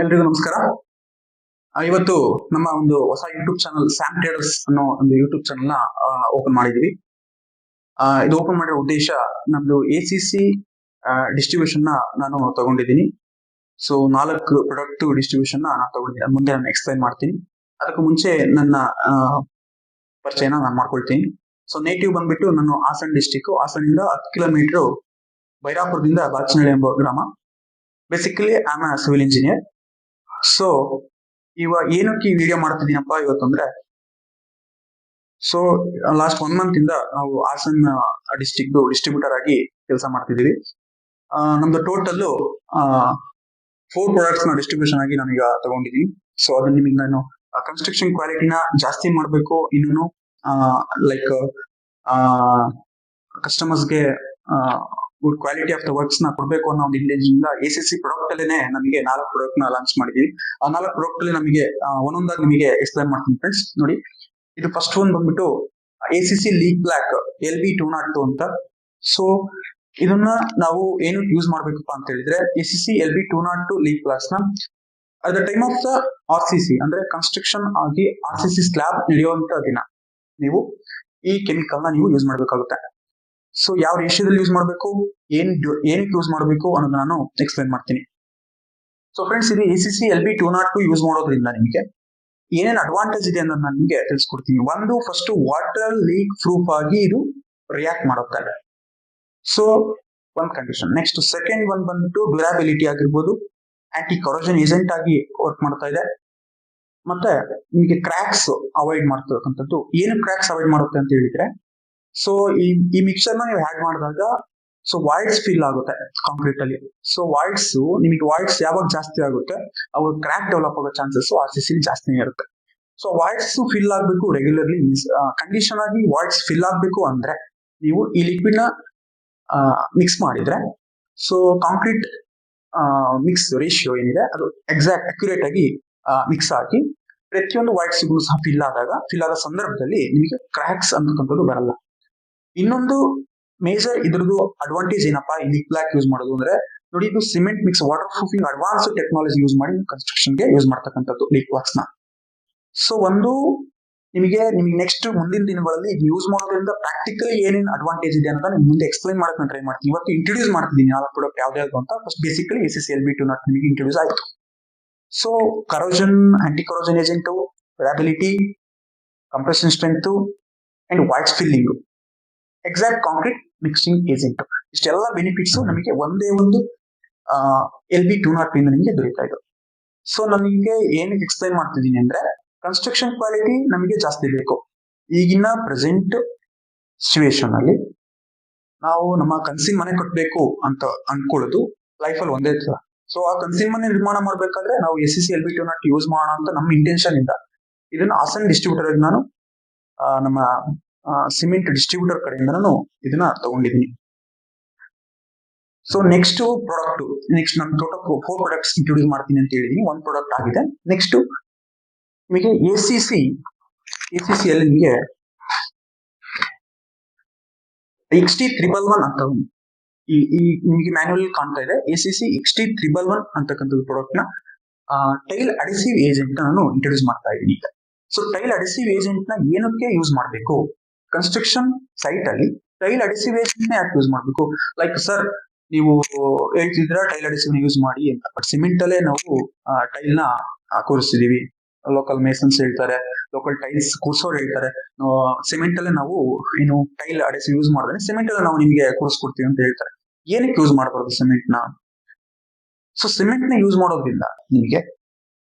ಎಲ್ರಿಗೂ ನಮಸ್ಕಾರ. ಇವತ್ತು ನಮ್ಮ ಒಂದು ಹೊಸ ಯೂಟ್ಯೂಬ್ ಚಾನಲ್ ಸ್ಯಾಮ್ ಟ್ರೇಡರ್ಸ್ ಅನ್ನೋ ಒಂದು ಯೂಟ್ಯೂಬ್ ಚಾನಲ್ನ ಓಪನ್ ಮಾಡಿದೀವಿ. ಇದು ಓಪನ್ ಮಾಡಿರೋ ಉದ್ದೇಶ ನಮ್ದು ಎ ಸಿ ಸಿ ಡಿಸ್ಟ್ರಿಬ್ಯೂಷನ್ನ ನಾನು ತಗೊಂಡಿದ್ದೀನಿ. ಸೊ ನಾಲ್ಕು ಪ್ರಾಡಕ್ಟ್ ಡಿಸ್ಟ್ರಿಬ್ಯೂಷನ್ನ ನಾನು ತಗೊಂಡಿದ್ದೀನಿ. ಅದ್ ಮುಂದೆ ನಾನು ಎಕ್ಸ್ಪ್ಲೈನ್ ಮಾಡ್ತೀನಿ. ಅದಕ್ಕೂ ಮುಂಚೆ ನನ್ನ ಪರಿಚಯನ ನಾನು ಮಾಡ್ಕೊಳ್ತೀನಿ. ಸೊ ನೇಟಿವ್ ಬಂದ್ಬಿಟ್ಟು ನಾನು ಹಾಸನ್ ಡಿಸ್ಟಿಕ್ ಇಂದ ಹತ್ತು ಕಿಲೋಮೀಟರ್ ಬೈರಾಪುರದಿಂದ ಬಾಚನಹಳ್ಳಿ ಎಂಬ ಗ್ರಾಮ. Basically am civil engineer so ಇವಾಗ ಏನಕ್ಕೆ ಈ ವಿಡಿಯೋ ಮಾಡ್ತಿದ್ದೀನಪ್ಪ ಇವತ್ತು ಅಂದ್ರೆ ಸೊ ಲಾಸ್ಟ್ ಒನ್ ಮಂತ್ ಇಂದ ನಾವು ಹಾಸನ್ ಡಿಸ್ಟಿಕ್ ಡಿಸ್ಟ್ರಿಬ್ಯೂಟರ್ ಆಗಿ ಕೆಲಸ ಮಾಡ್ತಿದ್ದೀವಿ. ನಮ್ದು ಟೋಟಲ್ ಫೋರ್ ಪ್ರಾಡಕ್ಟ್ಸ್ನ ಡಿಸ್ಟ್ರಿಬ್ಯೂಷನ್ ಆಗಿ ನಾನೀಗ ತಗೊಂಡಿದ್ದೀನಿ. ಸೊ ಅದನ್ನ ನಿಮಗೆ ನಾನು ಕನ್ಸ್ಟ್ರಕ್ಷನ್ ಕ್ವಾಲಿಟಿನ ಜಾಸ್ತಿ ಮಾಡಬೇಕು ಇನ್ನೂ ಲೈಕ್ ಕಸ್ಟಮರ್ಸ್ಗೆ ಗುಡ್ ಕ್ವಾಲಿಟಿ ಆಫ್ ದ ವರ್ಕ್ಸ್ನ ಕೊಡಬೇಕು ಅನ್ನೋ ಒಂದು intention A C C product ಅಲ್ಲೇ ನಮಗೆ ನಾಲ್ಕು ಪ್ರಾಡಕ್ಟ್ನ ಲಾಂಚ್ ಮಾಡಿದೀವಿ. ಆ ನಾಲ್ಕು ಪ್ರಾಡಕ್ಟ್ ಅಲ್ಲಿ ನಮಗೆ ಒಂದೊಂದಾಗಿ ನಿಮಗೆ ಎಕ್ಸ್ಪ್ಲೈನ್ ಮಾಡ್ತೀನಿ ಫ್ರೆಂಡ್ಸ್ ನೋಡಿ, ಇದು ಫಸ್ಟ್ ಒನ್ ಬಂದ್ಬಿಟ್ಟು A C C leak block L B two not two ಅಂತ. ಸೊ ಇದನ್ನ ನಾವು ಏನು ಯೂಸ್ ಮಾಡ್ಬೇಕಪ್ಪ ಅಂತ ಹೇಳಿದ್ರೆ A C C L B two not two leak ಬ್ಲಾಕ್ಸ್ನ at the time of the R C C ಅಂದ್ರೆ construction ಆಗಿ ಆರ್ ಸಿ ಸಿ ಸ್ಲ್ಯಾಬ್ ನಡೆಯುವಂತ ದಿನ, ನೀವು ಈ ಕೆಮಿಕಲ್ನ ನೀವು ಯೂಸ್ ಮಾಡ್ಬೇಕಾಗುತ್ತೆ. ಸೊ ಯಾವ ರೇಷಿಯೋದಲ್ಲಿ ಯೂಸ್ ಮಾಡಬೇಕು? ಏನ್ ಏನಕ್ಕೆ ಯೂಸ್ ಮಾಡಬೇಕು ಅನ್ನೋದನ್ನ ನಾನು ಎಕ್ಸ್ಪ್ಲೈನ್ ಮಾಡ್ತೀನಿ. ಸೊ ಫ್ರೆಂಡ್ಸ್ ಇದು A C C L B two not two use ಮಾಡೋದ್ರಿಂದ ನಿಮಗೆ ಏನೇನು ಅಡ್ವಾಂಟೇಜ್ ಇದೆ ಅನ್ನೋದು ನಾನು ನಿಮಗೆ ತಿಳಿಸ್ಕೊಡ್ತೀನಿ. ಒಂದು ಫಸ್ಟ್ ವಾಟರ್ ಲೀಕ್ ಪ್ರೂಫ್ ಆಗಿ ಇದು ರಿಯಾಕ್ಟ್ ಮಾಡುತ್ತೆ. ಸೊ ಒಂದ್ ಕಂಡೀಷನ್ ನೆಕ್ಸ್ಟ್ ಸೆಕೆಂಡ್ ಒನ್ ಬಂದ್ಬಿಟ್ಟು ಡ್ಯೂರಾಬಿಲಿಟಿ ಆಗಿರ್ಬೋದು ಆಂಟಿ ಕರೋಜನ್ ಏಜೆಂಟ್ ಆಗಿ ವರ್ಕ್ ಮಾಡ್ತಾ ಇದೆ. ಮತ್ತೆ, ನಿಮಗೆ ಕ್ರ್ಯಾಕ್ಸ್ ಅವಾಯ್ಡ್ ಮಾಡ್ತಕ್ಕಂಥದ್ದು. ಏನು ಕ್ರ್ಯಾಕ್ಸ್ ಅವಾಯ್ಡ್ ಮಾಡುತ್ತೆ ಅಂತ ಹೇಳಿದ್ರೆ ಸೊ ಈ ಈ ಮಿಕ್ಸರ್ ನೀವು ಆಡ್ ಮಾಡಿದಾಗ ಸೊ ವಾಯ್ಡ್ಸ್ ಫಿಲ್ ಆಗುತ್ತೆ ಕಾಂಕ್ರೀಟ್ ಅಲ್ಲಿ. ಸೊ ವಾಯ್ಡ್ಸ್ ನಿಮಗೆ ವಾಯ್ಡ್ಸ್ ಯಾವಾಗ ಜಾಸ್ತಿ ಆಗುತ್ತೆ, ಅವಾಗ ಕ್ರ್ಯಾಕ್ ಡೆವಲಪ್ ಆಗೋ ಚಾನ್ಸಸ್ ಆರ್ ಸಿ ಸಿ ಜಾಸ್ತಿ ಇರುತ್ತೆ. ಸೊ ವಾಯ್ಡ್ಸ್ ಫಿಲ್ ಆಗಬೇಕು ರೆಗ್ಯುಲರ್ಲಿ ಕಂಡೀಷನ್ ಆಗಿ ವಾಯ್ಡ್ಸ್ ಫಿಲ್ ಆಗಬೇಕು ಅಂದ್ರೆ ನೀವು ಈ ಲಿಕ್ವಿಡ್ನ ಮಿಕ್ಸ್ ಮಾಡಿದ್ರೆ ಸೊ ಕಾಂಕ್ರೀಟ್ ಮಿಕ್ಸ್ ರೇಷಿಯೋ ಏನಿದೆ, ಅದು ಎಕ್ಸಾಕ್ಟ್ ಅಕ್ಯುರೇಟ್ ಆಗಿ ಮಿಕ್ಸ್ ಹಾಕಿ ಪ್ರತಿಯೊಂದು ವಾಯ್ಡ್ಸ್ಗೂ ಸಹ ಫಿಲ್ ಆದಾಗ ಫಿಲ್ ಆದ ಸಂದರ್ಭದಲ್ಲಿ ನಿಮಗೆ ಕ್ರ್ಯಾಕ್ಸ್ ಅಂತಕ್ಕಂಥದ್ದು ಬರಲ್ಲ. ಇನ್ನೊಂದು ಮೇಜರ್ ಇದ್ರದ್ದು ಅಡ್ವಾಂಟೇಜ್ ಏನಪ್ಪಾ? ಈ ಲಿಕ್ ಬ್ಲಾಕ್ ಯೂಸ್ ಮಾಡೋದು ಅಂದ್ರೆ ನೋಡಿ, ಇದು cement mix waterproofing advance technology use ಮಾಡಿ ಕನ್ಸ್ಟ್ರಕ್ಷನ್ಗೆ ಯೂಸ್ ಮಾಡ್ತಕ್ಕಂಥದ್ದು ಲಿಕ್ ಬ್ಲಾಕ್ಸ್ನ. ಸೊ ಒಂದು ನಿಮಗೆ ನಿಮಗೆ ನೆಕ್ಸ್ಟ್ ಮುಂದಿನ ದಿನಗಳಲ್ಲಿ ಇದು ಯೂಸ್ ಮಾಡೋದ್ರಿಂದ ಪ್ರಾಕ್ಟಿಕಲಿ ಏನೇನು ಅಡ್ವಾಂಟೇಜ್ ಇದೆ ಅಂತ ನಿಮ್ಗೆ ಮುಂದೆ ಎಕ್ಸ್ಪ್ಲೈನ್ ಮಾಡಕ್ ನಾನು ಟ್ರೈ ಮಾಡ್ತೀನಿ. ಇವತ್ತು ಇಂಟ್ರೊಡ್ಯೂಸ್ ಮಾಡ್ತಿದ್ದೀನಿ ನಾಲ್ಕು ಪ್ರಾಡಕ್ಟ್ ಯಾವ್ದು ಅಂತ. First basically S S L B two not ನಿಮಗೆ ಇಂಟ್ರೊಡ್ಯೂಸ್ ಆಯ್ತು. So corrosion anti corrosion agent variability compression strength and voids filling exact concrete mixing agent ಇಷ್ಟೆಲ್ಲ ಬೆನಿಫಿಟ್ಸ್ ನಮಗೆ ಒಂದೇ ಒಂದು ಎಲ್ ಬಿ ಟೂ ನಾಟ್ ಇಂದ ನಿಮಗೆ ದೊರೀತಾ ಇದೆ. ಸೊ ನಮಗೆ ಏನಕ್ಕೆ ಎಕ್ಸ್ಪ್ಲೈನ್ ಮಾಡ್ತಿದ್ದೀನಿ ಅಂದ್ರೆ ಕನ್ಸ್ಟ್ರಕ್ಷನ್ ಕ್ವಾಲಿಟಿ ನಮಗೆ ಜಾಸ್ತಿ ಬೇಕು. ಈಗಿನ ಪ್ರೆಸೆಂಟ್ ಸಿಚುವೇಶನ್ ಅಲ್ಲಿ ನಾವು ನಮ್ಮ ಕನ್ಸಿನ್ ಮನೆ ಕಟ್ಟಬೇಕು ಅಂತ ಅನ್ಕೊಳ್ಳೋದು ಲೈಫಲ್ಲಿ ಒಂದೇ ತರ. ಸೊ ಆ ಕನ್ಸಿನ್ ಮನೆ ನಿರ್ಮಾಣ ಮಾಡ್ಬೇಕಾದ್ರೆ ನಾವು S C C L B two not use ಮಾಡೋಣ ಅಂತ ನಮ್ಮ ಇಂಟೆನ್ಷನ್ ಇಂದ. ಇದನ್ನು ಹಾಸನ್ ಡಿಸ್ಟ್ರಿಬ್ಯೂಟರ್ ನಾನು ನಮ್ಮ ಸಿಮೆಂಟ್ ಡಿಸ್ಟ್ರಿಬ್ಯೂಟರ್ ಕಡೆಯಿಂದ ನಾನು ಇದನ್ನ ತಗೊಂಡಿದ್ದೀನಿ. ಸೊ ನೆಕ್ಸ್ಟ್ ಪ್ರಾಡಕ್ಟ್ ನೆಕ್ಸ್ಟ್ ನಾನು ಟೋಟಲ್ ಫೋರ್ ಪ್ರಾಡಕ್ಟ್ಸ್ ಇಂಟ್ರೊಡ್ಯೂಸ್ ಮಾಡ್ತೀನಿ ಅಂತ ಹೇಳಿದೀನಿ. ಒಂದು ಪ್ರಾಡಕ್ಟ್ ಆಗಿದೆ. ನೆಕ್ಸ್ಟ್ ನಿಮಗೆ A C C A C C ಅಲ್ಲಿ ನಿಮಗೆ ಎಕ್ಸ್ ಟಿ ತ್ರಿಬಲ್ ಒನ್ ಅಂತ ಈ ಈ ನಿಮಗೆ ಮ್ಯಾನ್ಯುವಲ್ ಕಾಣ್ತಾ ಇದೆ. A C C X T triple one ಅಂತಕ್ಕಂಥದ್ದು ಪ್ರಾಡಕ್ಟ್ನ ಟೈಲ್ ಅಡಿಸಿವ್ ಏಜೆಂಟ್ ನಾನು ಇಂಟ್ರೊಡ್ಯೂಸ್ ಮಾಡ್ತಾ ಇದ್ದೀನಿ ಈಗ ಸೊ ಟೈಲ್ ಅಡಿಸಿವ್ ಏಜೆಂಟ್ನ ಏನಕ್ಕೆ ಯೂಸ್ ಮಾಡಬೇಕು? ಕನ್ಸ್ಟ್ರಕ್ಷನ್ ಸೈಟ್ ಅಲ್ಲಿ ಟೈಲ್ ಅಡಿಸಿವೇಶನ್ ಯಾಕೆ ಯೂಸ್ ಮಾಡಬೇಕು? ಲೈಕ್ ಸರ್ ನೀವು ಹೇಳ್ತಿದ್ರ ಟೈಲ್ ಅಡಿಸಿವ್ ಯೂಸ್ ಮಾಡಿ ಅಂತ. ಬಟ್ ಸಿಮೆಂಟ್ ಅಲ್ಲೇ ನಾವು ಟೈಲ್ನ ಕೂರಿಸಿದೀವಿ ಲೋಕಲ್ ಮೇಸನ್ಸ್ ಹೇಳ್ತಾರೆ ಲೋಕಲ್ ಟೈಲ್ಸ್ ಕೂರ್ಸೋರು ಹೇಳ್ತಾರೆ. ಸಿಮೆಂಟ್ ಅಲ್ಲೇ ನಾವು ಏನು ಟೈಲ್ ಅಡಿಸಿ ಯೂಸ್ ಮಾಡಿದ್ರೆ ಸಿಮೆಂಟ್ ಅಲ್ಲೇ ನಾವು ನಿಮಗೆ ಕೂರಿಸ್ಕೊಡ್ತೀವಿ ಅಂತ ಹೇಳ್ತಾರೆ. ಏನಕ್ಕೆ ಯೂಸ್ ಮಾಡಬಾರ್ದು ಸಿಮೆಂಟ್ನ? ಸೊ ಸಿಮೆಂಟ್ನ ಯೂಸ್ ಮಾಡೋದ್ರಿಂದ ನಿಮಗೆ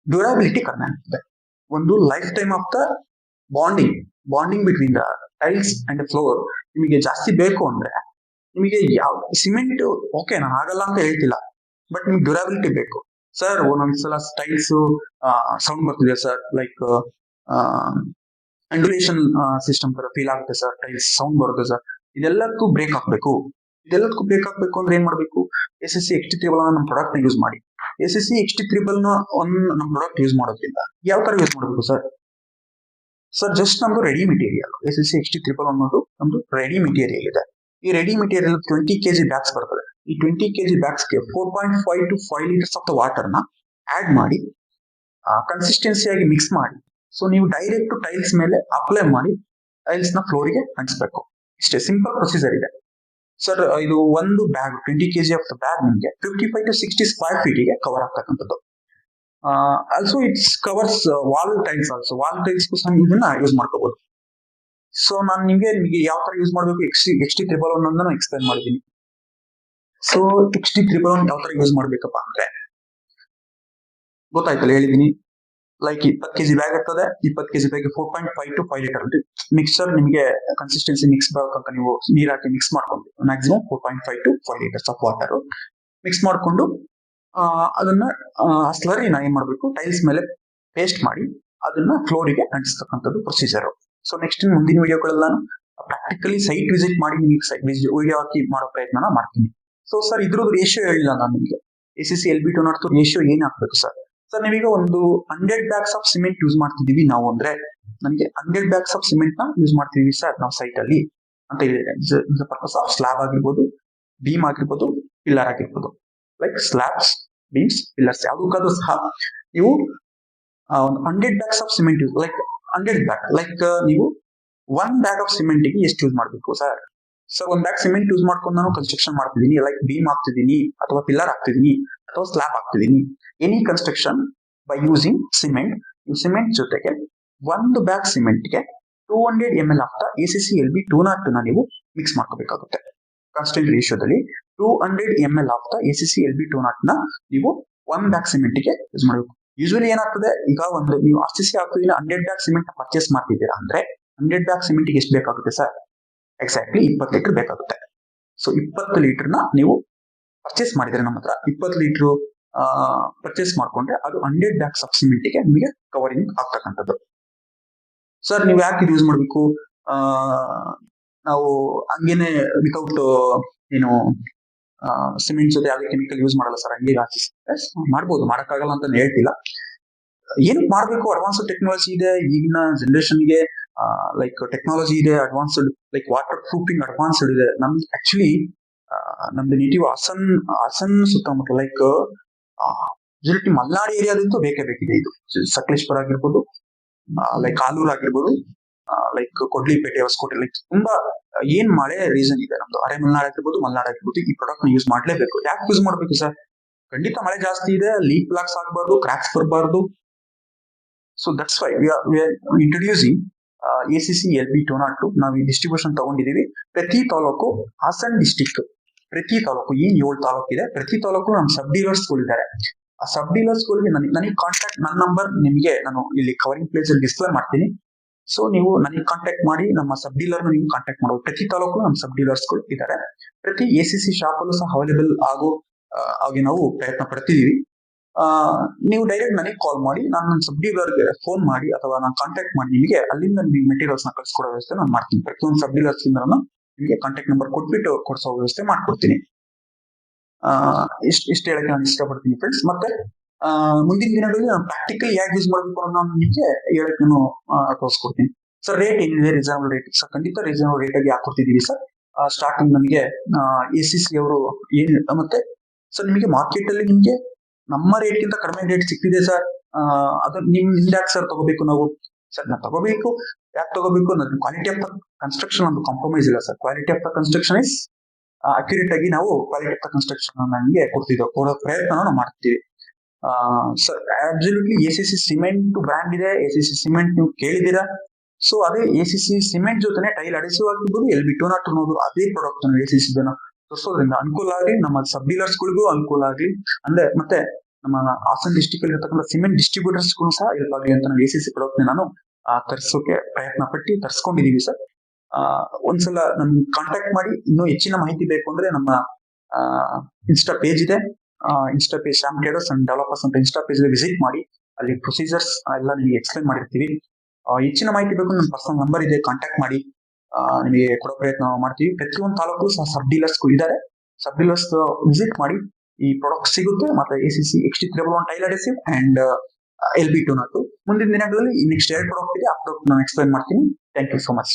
ಡ್ಯೂರಾಬಿಲಿಟಿ ಕಡಿಮೆ ಆಗ್ತದೆ. ಒಂದು lifetime of the bonding bonding between the tiles and floor ನಿಮಗೆ ಜಾಸ್ತಿ ಬೇಕು ಅಂದ್ರೆ ನಿಮಗೆ ಯಾವ ಸಿಮೆಂಟ್ ಓಕೆ ನಾನು ಆಗಲ್ಲ ಅಂತ ಹೇಳ್ತಿಲ್ಲ ಬಟ್ ನಿಮ್ಗೆ ಡ್ಯೂರಾಬಿಲಿಟಿ ಬೇಕು. ಸರ್ ಒಂದೊಂದ್ಸಲ ಟೈಲ್ಸ್ ಸೌಂಡ್ ಬರ್ತಿದೆ ಸರ್ ಲೈಕ್ ಅಂಡುಲೇಷನ್ ಸಿಸ್ಟಮ್ ತರ ಫೀಲ್ ಆಗುತ್ತೆ ಸರ್ ಟೈಲ್ಸ್ ಸೌಂಡ್ ಬರುತ್ತೆ ಸರ್ ಇದೆಲ್ಲದಕ್ಕೂ ಬ್ರೇಕ್ ಹಾಕ್ಬೇಕು. ಇದೆಲ್ಲದಕ್ಕೂ ಬ್ರೇಕ್ ಹಾಕ್ಬೇಕು ಅಂದ್ರೆ ಏನ್ ಮಾಡ್ಬೇಕು? S S C X T triple ನಮ್ಮ ಪ್ರಾಡಕ್ಟ್ ಯೂಸ್ ಮಾಡಿ. S S C X T ತ್ರಿಬಲ್ನ ಒಂದ್ ನಮ್ಮ ಪ್ರಾಡಕ್ಟ್ ಯೂಸ್ ಮಾಡೋದ್ರಿಂದ ಯಾವ ತರ ಯೂಸ್ ಮಾಡಬೇಕು ಸರ್ ಸರ್ ಜಸ್ಟ್ ನಮ್ದು ready material S S C X T triple ಅನ್ನೋದು ನಮ್ದು ರೆಡಿ ಮೆಟೀರಿಯಲ್ ಇದೆ. ಈ ready material twenty K G bags ಬರ್ತದೆ. ಈ twenty KG ಬ್ಯಾಗ್ಸ್ಗೆ four point five to five litres of the ವಾಟರ್ನ add ಮಾಡಿ ಕನ್ಸಿಸ್ಟೆನ್ಸಿಯಾಗಿ ಮಿಕ್ಸ್ ಮಾಡಿ. ಸೊ ನೀವು ಡೈರೆಕ್ಟ್ ಟೈಲ್ಸ್ ಮೇಲೆ ಅಪ್ಲೈ ಮಾಡಿ ಟೈಲ್ಸ್ನ ಫ್ಲೋರಿಗೆ ಅಂಟಿಸ್ಬೇಕು. ಇಷ್ಟೇ ಸಿಂಪಲ್ ಪ್ರೊಸೀಜರ್ ಇದೆ. ಸರ್ ಇದು ಒಂದು bag twenty K G of the bag ನಿಮಗೆ fifty five to sixty square ಫೀಟಿಗೆ cover ಆಗ್ತಕ್ಕಂಥದ್ದು. Also it's covers wall tiles also wall tiles ಇದನ್ನ ಯೂಸ್ ಮಾಡ್ಕೋಬಹುದು ಸೊ ನಾನು ನಿಮಗೆ ನಿಮಗೆ ಯಾವ ತರ ಯೂಸ್ ಮಾಡಬೇಕು? X X T triple one ನಾನು ಎಕ್ಸ್ಪ್ಲೈನ್ ಮಾಡಿದ್ದೀನಿ so X T triple one ಯಾವ ತರ ಯೂಸ್ ಮಾಡ್ಬೇಕಪ್ಪ ಅಂದ್ರೆ? ಗೊತ್ತಾಯ್ತಲ್ಲ, ಹೇಳಿದೀನಿ. ಲೈಕ್ ಇಪ್ಪತ್ತು ಕೆಜಿ ಬ್ಯಾಗ್ ಇರ್ತದೆ. ಇಪ್ಪತ್ತು K G bag four point five to five litre mixer ನಿಮಗೆ ಕನ್ಸಿಸ್ಟೆನ್ಸಿ ಮಿಕ್ಸ್ ಬೇಕಂತ ನೀವು ನೀರ್ ಹಾಕಿ ಮಿಕ್ಸ್ ಮಾಡ್ಕೊಂಡು maximum four point five to five litres of water mix ಮಾಡ್ಕೊಂಡು ಅದನ್ನ ಸ್ಲರಿ ನಾ ಏನ್ ಮಾಡಬೇಕು? ಟೈಲ್ಸ್ ಮೇಲೆ ಪೇಸ್ಟ್ ಮಾಡಿ ಅದನ್ನ ಫ್ಲೋರಿಗೆ ಅಂಟಿಸ್ತಕ್ಕಂಥದ್ದು ಪ್ರೊಸೀಜರ್ ಸೊ ನೆಕ್ಸ್ಟ್ ಮುಂದಿನ ವಿಡಿಯೋಗಳೆಲ್ಲ ನಾನು ಪ್ರಾಕ್ಟಿಕಲಿ ಸೈಟ್ ವಿಸಿಟ್ ಮಾಡಿ ವಿಡಿಯೋ ಹಾಕಿ ಮಾಡೋ ಪ್ರಯತ್ನ ಮಾಡ್ತೀನಿ. ಸೊ ಸರ್ ಇದ್ರದ್ದು ರೇಷಿಯೋ ಹೇಳಿಲ್ಲ ನಾನು ನಿಮಗೆ. A C C L B to not ratio ಏನ್ ಹಾಕ್ಬೇಕು ಸರ್ ಸರ್ ನೀವೀಗ ಒಂದು hundred bags of cement use ಮಾಡ್ತಿದೀವಿ ನಾವು ಅಂದ್ರೆ ನಮಗೆ ಹಂಡ್ರೆಡ್ ಬ್ಯಾಗ್ಸ್ ಆಫ್ ಸಿಮೆಂಟ್ನ ಯೂಸ್ ಮಾಡ್ತಿದೀವಿ ಸರ್ ನಾವು ಸೈಟ್ ಅಲ್ಲಿ. ಅಂತ ಪರ್ಪಸ್ ಆಫ್ ಸ್ಲಾಬ್ ಆಗಿರ್ಬೋದು ಬೀಮ್ ಆಗಿರ್ಬೋದು ಪಿಲ್ಲರ್ ಆಗಿರ್ಬೋದು. ಲೈಕ್ ಸ್ಲ್ಯಾಬ್ಸ್ ಬೀಮ್ಸ್ ಪಿಲ್ಲರ್ಸ್ ಯಾವುದಕ್ಕಾದ್ರೂ ಸಹ ನೀವು ಒಂದು hundred bags of cement use like hundred bag like ನೀವು ಒನ್ ಬ್ಯಾಗ್ ಆಫ್ ಸಿಮೆಂಟ್ಗೆ ಎಷ್ಟು ಯೂಸ್ ಮಾಡಬೇಕು ಸರ್? ಸರ್ ಒಂದು ಬ್ಯಾಗ್ ಸಿಮೆಂಟ್ ಯೂಸ್ ಮಾಡ್ಕೊಂಡು ನಾನು ಕನ್ಸ್ಟ್ರಕ್ಷನ್ ಮಾಡ್ತಿದ್ದೀನಿ ಲೈಕ್ ಬೀಮ್ ಹಾಕ್ತಿದ್ದೀನಿ, ಅಥವಾ ಪಿಲ್ಲರ್ ಹಾಕ್ತಿದ್ದೀನಿ, ಅಥವಾ ಸ್ಲ್ಯಾಬ್ ಹಾಕ್ತಿದ್ದೀನಿ. Any construction by using cement cement ಜೊತೆಗೆ ಒಂದು bag ಸಿಮೆಂಟ್ಗೆ two hundred M L of A C C L B two not ಟೂನ ನೀವು ಮಿಕ್ಸ್ ಮಾಡ್ಕೋಬೇಕಾಗುತ್ತೆ. Constant ರೇಷಿಯೋದಲ್ಲಿ two hundred M L of the A C L B two ನಾಟ್ನ ನೀವು one bag ಸಿಮೆಂಟ್ಗೆ use ಮಾಡಬೇಕು. Usually ಏನಾಗ್ತದೆ? ಈಗ ಒಂದು ನೀವು ಆರ್ ಸಿ ಸಿ ಹಾಕೋದಿಲ್ಲ ಹಂಡ್ರೆಡ್ ಬ್ಯಾಗ್ ಸಿಮೆಂಟ್ ಪರ್ಚೇಸ್ ಮಾಡ್ತಿದ್ದೀರಾ ಅಂದ್ರೆ ಹಂಡ್ರೆಡ್ ಬ್ಯಾಗ್ ಸಿಮೆಂಟ್ಗೆ ಎಷ್ಟು ಬೇಕಾಗುತ್ತೆ ಸರ್? ಎಕ್ಸಾಕ್ಟ್ಲಿ ಇಪ್ಪತ್ತು ಲೀಟರ್ ಬೇಕಾಗುತ್ತೆ. ಸೊ ಇಪ್ಪತ್ತು ಲೀಟರ್ನ ನೀವು ಪರ್ಚೇಸ್ ಮಾಡಿದ್ರೆ ನಮ್ಮ ಹತ್ರ ಇಪ್ಪತ್ತು ಲೀಟರ್ ಪರ್ಚೇಸ್ ಮಾಡ್ಕೊಂಡ್ರೆ ಅದು ಹಂಡ್ರೆಡ್ ಬ್ಯಾಗ್ಸ್ ಆಫ್ ಸಿಮೆಂಟ್ಗೆ ನಿಮಗೆ ಕವರಿಂಗ್ ಆಗ್ತಕ್ಕಂಥದ್ದು. ಸರ್, ನೀವು ಯಾಕೆ ಇದು ಯೂಸ್ ಮಾಡಬೇಕು? ನಾವು ಹಂಗೇನೆ ವಿತೌಟ್ ಏನು ಸಿಮೆಂಟ್ ಜೊತೆ ಯಾವುದೇ ಕೆಮಿಕಲ್ ಯೂಸ್ ಮಾಡಲ್ಲ ಸರ್ ಹಂಗೆ ಹಾಕಿ ಮಾಡ್ಬೋದು. ಮಾಡಕ್ಕಾಗಲ್ಲ ಅಂತ ಹೇಳ್ತಿಲ್ಲ. ಏನ್ ಮಾಡಬೇಕು? ಅಡ್ವಾನ್ಸ್ ಟೆಕ್ನಾಲಜಿ ಇದೆ. ಈಗಿನ ಜನರೇಷನ್ಗೆ ಲೈಕ್ ಟೆಕ್ನಾಲಜಿ ಇದೆ. Advanced like water proofing advanced ಇದೆ ನಮ್ದು ಆಕ್ಚುಲಿ ನಮ್ದು ನೇಟಿವ್ ಹಾಸನ್ ಹಾಸನ್ ಸುತ್ತಮುತ್ತ ಲೈಕ್ ಮಲ್ನಾಡು ಏರಿಯಾದಂತೂ ಬೇಕೇ ಬೇಕಿದೆ ಇದು. ಸಕಲೇಶ್ವರ ಆಗಿರ್ಬೋದು ಲೈಕ್ ಆಲೂರ್ ಆಗಿರ್ಬೋದು. ಲೈಕ್ ಕೊಡ್ಲಿಪೇಟೆ ಹೊಸಕೋಟೆ ಲೈಕ್ ತುಂಬಾ, ಏನ್ ಮಳೆ ರೀಸನ್ ಇದೆ ನಮ್ದು? ಅರೆ ಮಲ್ನಾಡ್ ಆಗಿರ್ಬೋದು ಮಲ್ನಾಡ್ ಆಗಿರ್ಬೋದು, ಈ ಪ್ರಾಡಕ್ಟ್ ಯೂಸ್ ಮಾಡ್ಲೇಬೇಕು. ಯಾಕೆ ಯೂಸ್ ಮಾಡ್ಬೇಕು ಸರ್ ಖಂಡಿತ ಮಳೆ ಜಾಸ್ತಿ ಇದೆ ಲೀಕ್ ಬ್ಲಾಕ್ಸ್ ಆಗಬಾರ್ದು ಕ್ರಾಕ್ಸ್ ಬರಬಾರ್ದು. So that's why introducing A C C L B two not two ನಾವು ಈ ಡಿಸ್ಟ್ರಿಬ್ಯೂಷನ್ ತಗೊಂಡಿದೀವಿ. ಪ್ರತಿ ತಾಲೂಕು, ಹಾಸನ್ ಡಿಸ್ಟಿಕ್ ಪ್ರತಿ ತಾಲೂಕು ಏನ್ ಏಳು ತಾಲೂಕು ಇದೆ. ಪ್ರತಿ ತಾಲೂಕು ನಮ್ಮ ಸಬ್ ಡೀಲರ್ಸ್ ಇದ್ದಾರೆ. ಆ ಸಬ್ ಡೀಲರ್ಸ್ ಗಳಿಗೆ ನನಗೆ ಕಾಂಟ್ಯಾಕ್ಟ್ ನನ್ನ ನಂಬರ್ ನಿಮಗೆ ನಾನು ಇಲ್ಲಿ ಕವರಿಂಗ್ ಪ್ಲೇಸ್ ಡಿಸ್ಪ್ಲೇ ಮಾಡ್ತೀನಿ. ಸೊ ನೀವು ನನಗೆ ಕಾಂಟ್ಯಾಕ್ಟ್ ಮಾಡಿ, ನಮ್ಮ ಸಬ್ ಡೀಲರ್ ನೀವು ಕಾಂಟ್ಯಾಕ್ಟ್ ಮಾಡಬಹುದು ಪ್ರತಿ ತಾಲೂಕು ನಮ್ಮ ಸಬ್ ಡೀಲರ್ಸ್ಗಳು ಇದ್ದಾರೆ. ಪ್ರತಿ ಎ ಸಿ ಸಿ ಶಾಪ್ ಅಲ್ಲೂ ಸಹ ಅವೈಲೇಬಲ್ ಆಗೋ ಆಗಿ ನಾವು ಪ್ರಯತ್ನ ಪಡ್ತಿದ್ದೀವಿ ನೀವು ಡೈರೆಕ್ಟ್ ನನಗೆ ಕಾಲ್ ಮಾಡಿ, ನಾನು ನನ್ನ ಸಬ್ ಡೀಲರ್ಗೆ ಫೋನ್ ಮಾಡಿ, ಅಥವಾ ನಾನು ಕಾಂಟ್ಯಾಕ್ಟ್ ಮಾಡಿ ನಿಮಗೆ, ಅಲ್ಲಿಂದ ನಿಮಗೆ ಮೆಟೀರಿಯಲ್ಸ್ನ ಕಳ್ಸಿಕೊಡೋ ವ್ಯವಸ್ಥೆ ನಾನು ಮಾಡ್ತೀನಿ. ಪ್ರತಿಯೊಂದು ಸಬ್ ಡೀಲರ್ಸ್ ಇಂದ ನಾನು ನಿಮಗೆ ಕಾಂಟ್ಯಾಕ್ಟ್ ನಂಬರ್ ಕೊಟ್ಬಿಟ್ಟು ಕೊಡಿಸೋ ವ್ಯವಸ್ಥೆ ಮಾಡ್ಕೊಡ್ತೀನಿ. ಇಷ್ಟ ಇಷ್ಟ ಹೇಳಕ್ಕೆ ನಾನು ಇಷ್ಟಪಡ್ತೀನಿ ಫ್ರೆಂಡ್ಸ್ ಮತ್ತೆ ಮುಂದಿನ ದಿನಗಳಲ್ಲಿ ನಾನು ಪ್ರಾಕ್ಟಿಕಲ್ ಯಾಕೆ ಯೂಸ್ ಮಾಡಬೇಕು ಅನ್ನೋ ನಾನು ನಿಮಗೆ ಹೇಳಕ್ ನಾನು ತೋರಿಸ್ಕೊಡ್ತೀನಿ ಸರ್ ರೇಟ್ ಏನಿದೆ? ರೀಸನಬಲ್ ರೇಟ್ ಸರ್ ಖಂಡಿತ ರೀಸನಬಲ್ ರೇಟ್ ಆಗಿ ಹಾಕೊಡ್ತಿದ್ದೀವಿ ಸರ್ ಸ್ಟಾರ್ಟಿಂಗ್ ನಮಗೆ ಎ ಸಿ ಸಿ ಅವರು ಏನು ಮತ್ತೆ ಸರ್ ನಿಮಗೆ ಮಾರ್ಕೆಟ್ ಅಲ್ಲಿ ನಿಮಗೆ ನಮ್ಮ ರೇಟ್ ಗಿಂತ ಕಡಿಮೆ ರೇಟ್ ಸಿಗ್ತಿದೆ ಸರ್ ಅದು ನಿಮ್ ನಿಮ್ದು ಯಾಕೆ ಸರ್ ತಗೋಬೇಕು ನಾವು. ಸರ್ ನಾವು ತಗೋಬೇಕು. ಯಾಕೆ ತಗೋಬೇಕು? ಅನ್ನೋದು ಕ್ವಾಲಿಟಿ ಆಫ್ ದ ಕನ್ಸ್ಟ್ರಕ್ಷನ್ ಒಂದು ಕಾಂಪ್ರಮೈಸ್ ಇಲ್ಲ sir quality of the construction is accurate ಆಗಿ ನಾವು ಕ್ವಾಲಿಟಿ ಆಫ್ ದ ಕನ್ಸ್ಟ್ರಕ್ಷನ್ ನಮಗೆ ಕೊಡ್ತಿದ್ದೇವೆ ಕೊಡೋ ಪ್ರಯತ್ನ ನಾವು ಮಾಡ್ತೀವಿ sir absolutely A C C cement brand ಇದೆ ಎ ಸಿ ಸಿ ಸಿಮೆಂಟ್ ನೀವು ಕೇಳಿದ್ದೀರಾ? ಸೊ ಅದೇ ಎ ಸಿ ಸಿ ಸಿಮೆಂಟ್ ಜೊತೆ ಟೈಲ್ ಅಡಿಸುವಾಗಿರ್ಬೋದು ಎಲ್ ಬಿ ಟೂ ನಾಟ್ ಅನ್ನೋದು ಅದೇ ಪ್ರಾಡಕ್ಟ್ ಎ ಸಿ ಸಿ ತರಿಸೋದ್ರಿಂದ ಅನುಕೂಲ ಆಗಲಿ, ನಮ್ಮ ಸಬ್ ಡೀಲರ್ಸ್ ಗಳಿಗೂ ಅನುಕೂಲ ಆಗಲಿ, ಅಂದ್ರೆ ಮತ್ತೆ ನಮ್ಮ ಹಾಸನ್ ಡಿಸ್ಟಿಕ್ ಅಲ್ಲಿ ಇರತಕ್ಕಂಥ ಸಿಮೆಂಟ್ ಡಿಸ್ಟ್ರಿಬ್ಯೂಟರ್ಸ್ ಸಹ ಹೆಲ್ಪ್ ಆಗಲಿ ಅಂತ ನಾವು ಎ ಸಿ ಸಿ ಪ್ರಾಡಕ್ಟ್ ನಾನು ತರಿಸೋಕೆ ಪ್ರಯತ್ನ ಪಟ್ಟು ತರ್ಸ್ಕೊಂಡಿದೀವಿ ಸರ್. ಒಂದ್ಸಲ ನಮ್ಗೆ ಕಾಂಟ್ಯಾಕ್ಟ್ ಮಾಡಿ, ಇನ್ನೂ ಹೆಚ್ಚಿನ ಮಾಹಿತಿ ಬೇಕು ಅಂದ್ರೆ ನಮ್ಮ ಇನ್ಸ್ಟಾ ಪೇಜ್ ಇದೆ. Insta page Shyam traders and developers ಅಂತ ಇನ್ಸ್ಟಾ ಪೇಜ್ ವಿಸಿಟ್ ಮಾಡಿ, ಅಲ್ಲಿ ಪ್ರೊಸೀಜರ್ಸ್ ಎಲ್ಲ ನಿಮಗೆ ಎಕ್ಸ್ಪ್ಲೈನ್ ಮಾಡಿರ್ತೀವಿ. ಹೆಚ್ಚಿನ ಮಾಹಿತಿ ಬೇಕು ನಮ್ಮ ಪರ್ಸನಲ್ ನಂಬರ್ ಇದೆ ಕಾಂಟ್ಯಾಕ್ಟ್ ಮಾಡಿ. ನಿಮಗೆ ಕೊಡೋ ಪ್ರಯತ್ನ ಮಾಡ್ತೀವಿ. ಪ್ರತಿಯೊಂದು ತಾಲೂಕು ಸಹ ಸಬ್ ಡೀಲರ್ಸ್ ಇದ್ದಾರೆ. ಸಬ್ ಡೀಲರ್ಸ್ ವಿಸಿಟ್ ಮಾಡಿ, ಈ ಪ್ರಾಡಕ್ಟ್ ಸಿಗುತ್ತೆ, ಮತ್ತೆ A C C X T triple one tile adhesive and L B two not ಮುಂದಿನ ದಿನಗಳಲ್ಲಿ ನೆಕ್ಸ್ಟ್ ಎರಡು ಪ್ರಾಡಕ್ಟ್ ಇದೆ, ಆ ಪ್ರಾಡಕ್ಟ್ ನಾನು ಎಕ್ಸ್ಪ್ಲೈನ್ ಮಾಡ್ತೀನಿ. Thank you so much